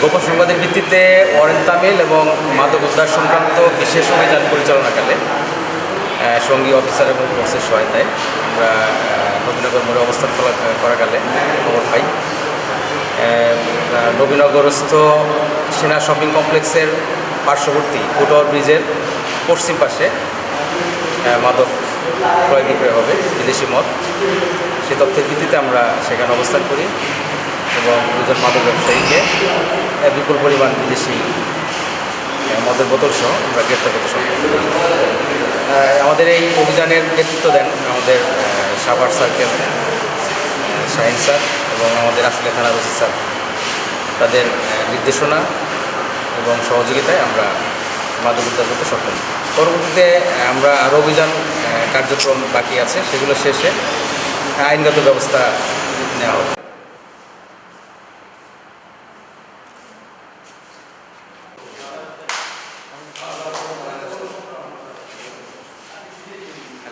গোপন সংবাদের ভিত্তিতে ওয়ারেন্ট তামিল এবং মাদক উদ্ধার সংক্রান্ত বিশেষ অভিযান পরিচালনাকালে সঙ্গী অফিসার এবং ফোর্সের সহায়তায় আমরা নবীনগর মোড়ে অবস্থান করা- করাকালে খবর পাই। নবীনগরস্থ সেনা শপিং কমপ্লেক্সের পার্শ্ববর্তী ফুটওভার ব্রিজের পশ্চিম পাশে মাদক ক্রয় বিক্রয় হবে, বিদেশি মদ। সে তথ্যের ভিত্তিতে আমরা সেখানে অবস্থান করি। এবং দুজন মাদক ব্যবসায়ীকে বিপুল পরিমাণ বিদেশি মদের বোতল সহ আমরা গ্রেপ্তার করতে সক্ষম। আমাদের এই অভিযানের নেতৃত্ব দেন আমাদের সাভার সার্কেল শাহিন স্যার এবং আমাদের আসলে থানার ওসি স্যার। তাদের নির্দেশনা এবং সহযোগিতায় আমরা মাদক উদ্ধার করতে সক্ষম। পরবর্তীতে আমরা আরও অভিযান কার্যক্রম বাকি আছে। সেগুলো শেষে আইনগত ব্যবস্থা নেওয়া হবে।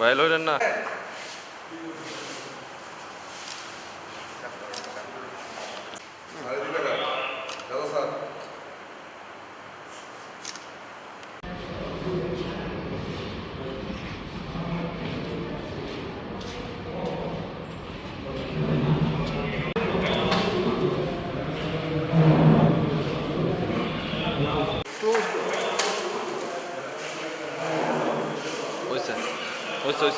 भाई लो जन्ना। Ось ось.